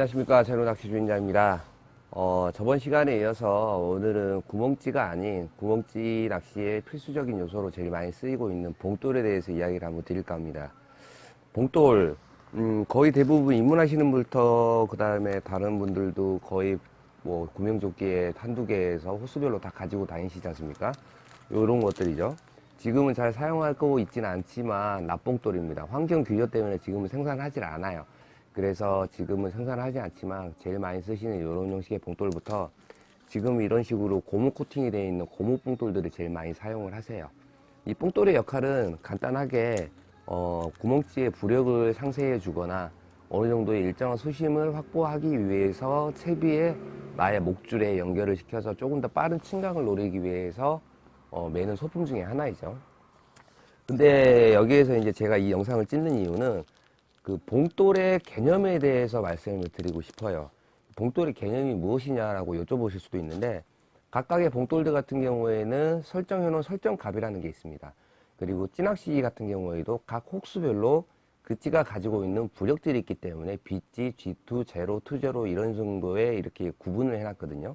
안녕하십니까. 제로 낚시 주인자입니다. 어, 저번 시간에 이어서 오늘은 구멍찌가 아닌 구멍찌 낚시의 필수적인 요소로 제일 많이 쓰이고 있는 봉돌에 대해서 이야기를 한번 드릴까 합니다. 봉돌 음, 거의 대부분 입문하시는 분부터 그 다음에 다른 분들도 거의 뭐 구명조끼에 한두 개에서 호수별로 다 가지고 다니시지 않습니까? 요런 것들이죠. 지금은 잘 사용하고 있지는 않지만 납봉돌입니다. 환경 규제 때문에 지금은 생산하지 않아요 그래서 지금은 생산을 하지 않지만 제일 많이 쓰시는 이런 형식의 봉돌부터 지금 이런 식으로 고무 코팅이 되어 있는 고무 봉돌들을 제일 많이 사용을 하세요. 이 봉돌의 역할은 간단하게 어, 구멍지의 부력을 상쇄해 주거나 어느 정도의 일정한 수심을 확보하기 위해서 채비에 나의 목줄에 연결을 시켜서 조금 더 빠른 침각을 노리기 위해서 어, 매는 소품 중에 하나이죠. 근데 여기에서 이제 제가 이 영상을 찍는 이유는 그 봉돌의 개념에 대해서 말씀을 드리고 싶어요. 봉돌의 개념이 무엇이냐라고 여쭤보실 수도 있는데 각각의 봉돌들 같은 경우에는 설정해놓은 설정값이라는 게 있습니다. 그리고 찌낚시 같은 경우에도 각 혹수별로 그 찌가 가지고 있는 부력들이 있기 때문에 B찌, G2, 제로, 투제로 이런 정도의 이렇게 구분을 해놨거든요.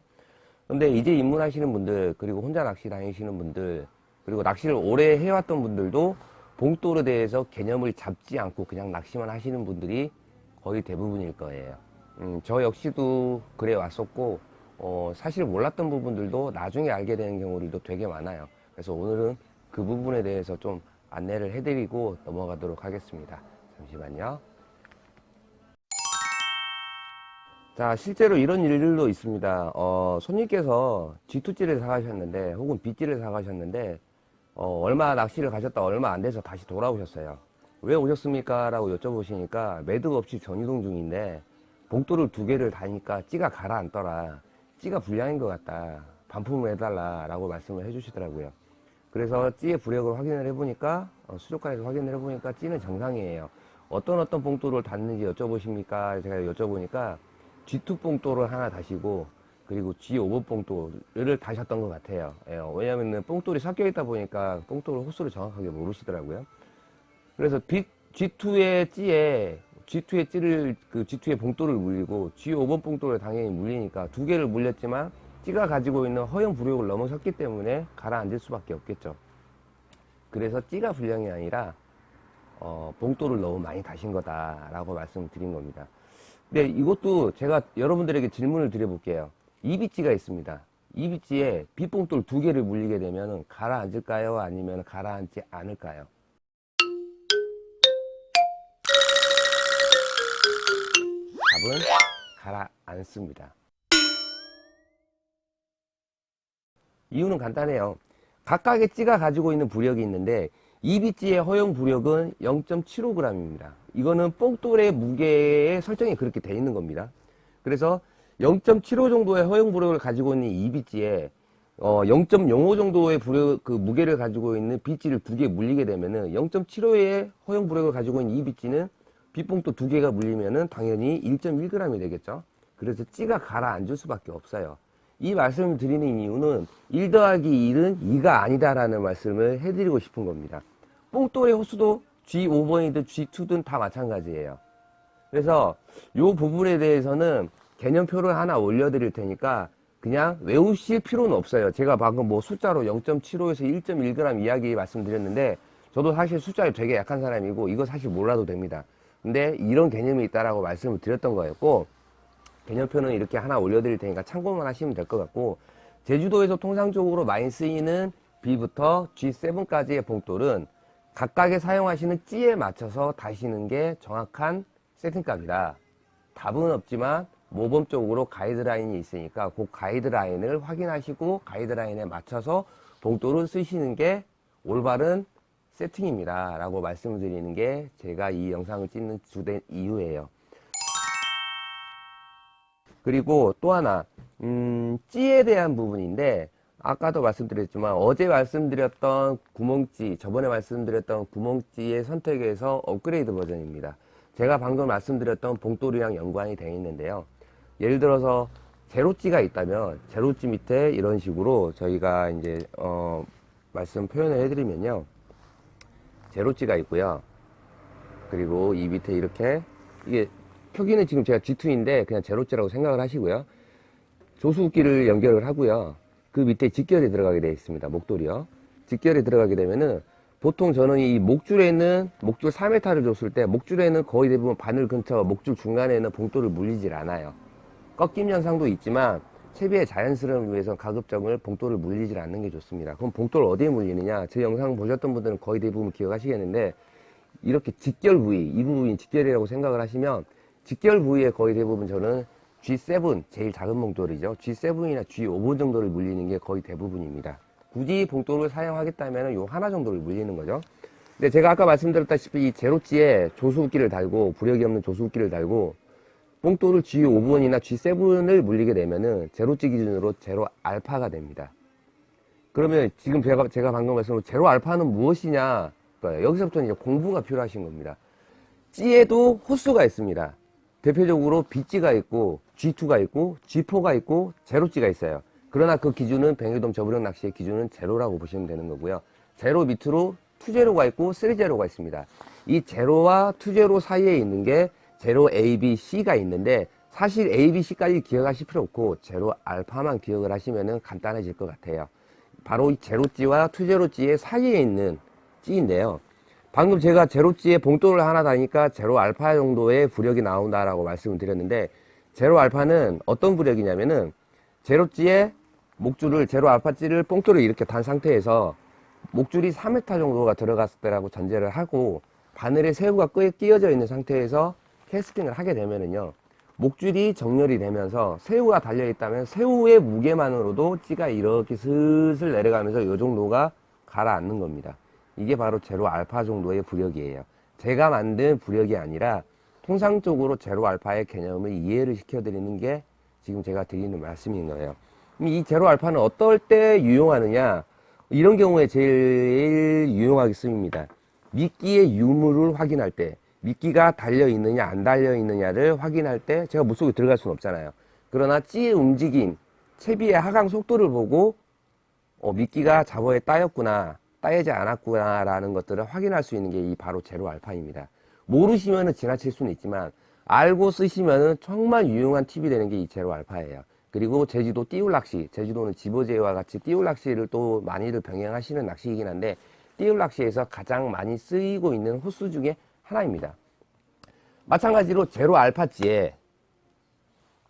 근데 이제 입문하시는 분들 그리고 혼자 낚시 다니시는 분들 그리고 낚시를 오래 해왔던 분들도 봉돌에 대해서 개념을 잡지 않고 그냥 낚시만 하시는 분들이 거의 대부분일 거예요. 음, 저 역시도 그래 왔었고, 어, 사실 몰랐던 부분들도 나중에 알게 되는 경우들도 되게 많아요. 그래서 오늘은 그 부분에 대해서 좀 안내를 해드리고 넘어가도록 하겠습니다. 잠시만요. 자, 실제로 이런 일들도 있습니다. 어, 손님께서 G2찌를 사가셨는데, 혹은 B찌를 사가셨는데, 어, 얼마 낚시를 가셨다 얼마 안 돼서 다시 돌아오셨어요. 왜 오셨습니까? 라고 여쭤보시니까 매듭 없이 전이동 중인데 봉돌을 두 개를 다니까 찌가 가라앉더라. 찌가 불량인 것 같다. 반품을 해달라. 라고 말씀을 해주시더라고요. 그래서 찌의 부력을 확인을 해보니까 어, 수족관에서 확인을 해보니까 찌는 정상이에요. 어떤 어떤 봉돌을 닿는지 여쭤보십니까? 제가 여쭤보니까 G2 봉돌을 하나 다시고 그리고 G5번 뽕돌을 다셨던 것 같아요. 예, 왜냐면은 뽕돌이 섞여 있다 보니까 뽕돌 호수를 정확하게 모르시더라고요. 그래서 B, G2의 찌에 G2의 찌를 그 G2의 봉돌을 물리고 G5번 봉돌을 당연히 물리니까 두 개를 물렸지만 찌가 가지고 있는 허용 부력을 넘어섰기 때문에 가라앉을 수밖에 없겠죠. 그래서 찌가 불량이 아니라 어, 봉돌을 너무 많이 다신 거다라고 말씀드린 겁니다. 근데 이것도 제가 여러분들에게 질문을 드려볼게요. 이비찌가 있습니다. 이비찌에 빗봉돌 두 개를 물리게 되면 가라앉을까요? 아니면 가라앉지 않을까요? 답은 가라앉습니다. 이유는 간단해요. 각각의 찌가 가지고 있는 부력이 있는데 이비찌의 허용 부력은 0.75g입니다. 이거는 뽕돌의 무게의 설정이 그렇게 돼 있는 겁니다. 그래서 0.75 정도의 허용 부력을 가지고 있는 이 비찌에 어, 0.05 정도의 부력, 그 무게를 가지고 있는 비찌를 두 개 물리게 되면은 0.75의 허용 부력을 가지고 있는 이 비찌는 빗봉도 두 개가 물리면은 당연히 1.1g이 되겠죠. 그래서 찌가 가라앉을 수밖에 없어요. 이 말씀을 드리는 이유는 1 더하기 1은 2가 아니다라는 말씀을 해드리고 싶은 겁니다. 뽕돌의 호수도 G5번이든 G2든 다 마찬가지예요. 그래서 이 부분에 대해서는 개념표를 하나 올려드릴 테니까 그냥 외우실 필요는 없어요. 제가 방금 뭐 숫자로 0.75에서 1.1g 이야기 말씀드렸는데 저도 사실 숫자에 되게 약한 사람이고 이거 사실 몰라도 됩니다. 근데 이런 개념이 있다라고 말씀을 드렸던 거였고 개념표는 이렇게 하나 올려드릴 테니까 참고만 하시면 될 것 같고 제주도에서 통상적으로 많이 쓰이는 B부터 G7까지의 봉돌은 각각의 사용하시는 찌에 맞춰서 다시는 게 정확한 세팅값이다. 답은 없지만 모범 적으로 가이드라인이 있으니까 그 가이드라인을 확인하시고 가이드라인에 맞춰서 봉돌을 쓰시는 게 올바른 세팅입니다. 라고 말씀을 드리는 게 제가 이 영상을 찍는 주된 이유예요. 그리고 또 하나, 음, 찌에 대한 부분인데, 아까도 말씀드렸지만, 어제 말씀드렸던 구멍찌, 저번에 말씀드렸던 구멍찌의 선택에서 업그레이드 버전입니다. 제가 방금 말씀드렸던 봉돌이랑 연관이 되어 있는데요. 예를 들어서 제로찌가 있다면 제로찌 밑에 이런 식으로 저희가 이제 어 말씀 표현을 해드리면요 제로찌가 있고요 그리고 이 밑에 이렇게 이게 표기는 지금 제가 G2인데 그냥 제로째라고 생각을 하시고요. 조수기를 연결을 하고요. 그 밑에 직결이 들어가게 되어 있습니다. 목돌이요. 직결이 들어가게 되면은 보통 저는 이 목줄에 있는 목줄 4m를 줬을 때 목줄에는 거의 대부분 바늘 근처 목줄 중간에는 봉돌을 물리질 않아요. 꺾임 현상도 있지만 채비의 자연스러움을 위해서 가급적을 봉돌을 물리질 않는 게 좋습니다. 그럼 봉돌 어디에 물리느냐? 제 영상 보셨던 분들은 거의 대부분 기억하시겠는데 이렇게 직결 부위, 이 부분이 직결이라고 생각을 하시면 직결 부위에 거의 대부분 저는 G7, 제일 작은 봉돌이죠. G7이나 G5 정도를 물리는 게 거의 대부분입니다. 굳이 봉돌을 사용하겠다면 요 하나 정도를 물리는 거죠. 근데 제가 아까 말씀드렸다시피 이 제로찌에 조수기를 달고 부력이 없는 조수기를 달고 봉돌을 G5번이나 G7을 물리게 되면은 제로찌 기준으로 제로 알파가 됩니다. 그러면 지금 제가, 제가 방금 말씀드린 제로 알파는 무엇이냐? 그러니까 여기서부터 이제 공부가 필요하신 겁니다. 찌에도 호수가 있습니다. 대표적으로 B찌가 있고 G2가 있고 G4가 있고 제로찌가 있어요. 그러나 그 기준은 뱅에돔 저부력 낚시의 기준은 제로라고 보시면 되는 거고요. 제로 밑으로 투제로가 있고 쓰리제로가 있습니다. 이 제로와 투제로 사이에 있는 게 제로 A, B, C가 있는데 사실 A, B, C까지 기억하실 필요 없고 제로 알파만 기억을 하시면 간단해질 것 같아요. 바로 이 제로찌와 투제로찌의 사이에 있는 찌인데요. 방금 제가 제로찌에 봉돌을 하나 다니까 제로 알파 정도의 부력이 나온다라고 말씀을 드렸는데 제로 알파는 어떤 부력이냐면은 제로찌에 목줄을 제로 알파찌를 봉돌을 이렇게 단 상태에서 목줄이 3m 정도가 들어갔을 때라고 전제를 하고 바늘에 새우가 끄- 끼어져 있는 상태에서 캐스팅을 하게 되면은요 목줄이 정렬이 되면서 새우가 달려 있다면 새우의 무게만으로도 찌가 이렇게 슬슬 내려가면서 이 정도가 가라앉는 겁니다. 이게 바로 제로 알파 정도의 부력이에요. 제가 만든 부력이 아니라 통상적으로 제로 알파의 개념을 이해를 시켜드리는 게 지금 제가 드리는 말씀인 거예요. 이 제로 알파는 어떨 때 유용하느냐? 이런 경우에 제일 유용하게 쓰입니다. 미끼의 유무를 확인할 때, 미끼가 달려 있느냐 안 달려 있느냐를 확인할 때 제가 물속에 들어갈 수는 없잖아요. 그러나 찌의 움직임, 채비의 하강 속도를 보고 어, 미끼가 잡어에 따였구나, 따이지 않았구나라는 것들을 확인할 수 있는 게 이 바로 제로 알파입니다. 모르시면은 지나칠 수는 있지만 알고 쓰시면은 정말 유용한 팁이 되는 게 이 제로 알파예요. 그리고 제주도 띠울 낚시, 제주도는 지보제와 같이 띠울 낚시를 또 많이들 병행하시는 낚시이긴 한데 띠울 낚시에서 가장 많이 쓰이고 있는 호수 중에 하나입니다. 마찬가지로 제로 알파찌에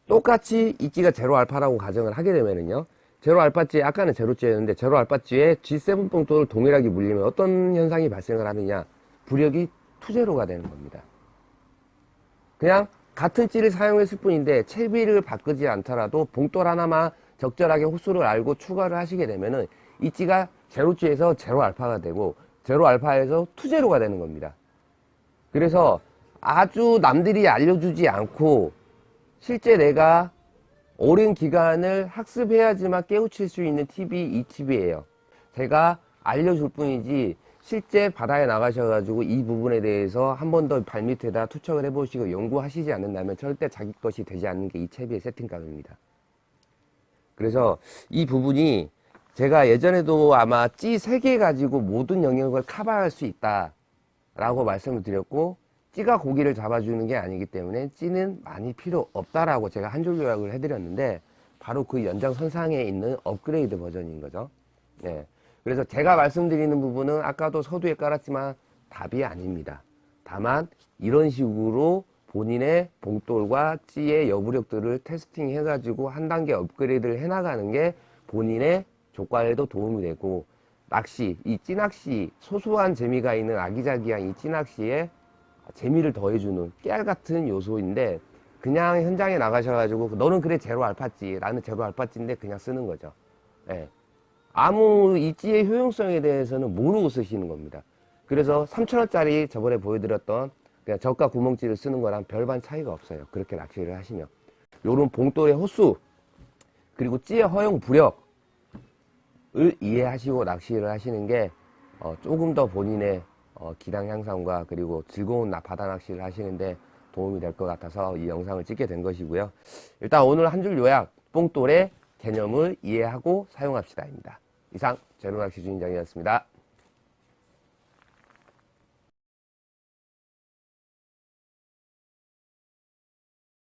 똑같이 이끼가 제로 알파라고 가정을 하게 되면은요. 제로 알파찌에 아까는 제로찌였는데 제로 알파찌에 G7 봉돌을 동일하게 물리면 어떤 현상이 발생을 하느냐? 부력이 투제로가 되는 겁니다. 그냥 같은 찌를 사용했을 뿐인데 채비를 바꾸지 않더라도 봉돌 하나만 적절하게 호수를 알고 추가를 하시게 되면은 이 찌가 제로찌에서 제로 알파가 되고 제로 알파에서 투제로가 되는 겁니다. 그래서 아주 남들이 알려주지 않고 실제 내가 오랜 기간을 학습해야지만 깨우칠 수 있는 팁이 이 팁이에요. 제가 알려줄 뿐이지 실제 바다에 나가셔가지고 이 부분에 대해서 한 번 더 발밑에다 투척을 해보시고 연구하시지 않는다면 절대 자기 것이 되지 않는 게 이 채비의 세팅감입니다. 그래서 이 부분이 제가 예전에도 아마 찌 3개 가지고 모든 영역을 커버할 수 있다 라고 말씀을 드렸고 찌가 고기를 잡아주는 게 아니기 때문에 찌는 많이 필요 없다라고 제가 한 줄 요약을 해드렸는데 바로 그 연장선상에 있는 업그레이드 버전인 거죠. 네. 그래서 제가 말씀드리는 부분은 아까도 서두에 깔았지만 답이 아닙니다. 다만 이런 식으로 본인의 봉돌과 찌의 여부력들을 테스팅 해가지고 한 단계 업그레이드를 해나가는 게 본인의 조과에도 도움이 되고 낚시, 이 찌낚시, 소소한 재미가 있는 아기자기한 이 찌낚시에 재미를 더해주는 깨알 같은 요소인데 그냥 현장에 나가셔가지고 너는 그래 제로 알파찌 나는 제로 알파찌인데 그냥 쓰는 거죠. 예. 아무 이 찌의 효용성에 대해서는 모르고 쓰시는 겁니다. 그래서 3천원짜리 저번에 보여드렸던 그냥 저가 구멍찌를 쓰는 거랑 별반 차이가 없어요. 그렇게 낚시를 하시면. 요런 봉돌의 호수, 그리고 찌의 허용 부력 을 이해하시고 낚시를 하시는 게 어, 조금 더 본인의 어, 기량 향상과 그리고 즐거운 나- 바다 낚시를 하시는데 도움이 될 것 같아서 이 영상을 찍게 된 것이고요. 일단 오늘 한 줄 요약, 뽕돌의 개념을 이해하고 사용합시다입니다. 이상 제로낚시 주인장이었습니다.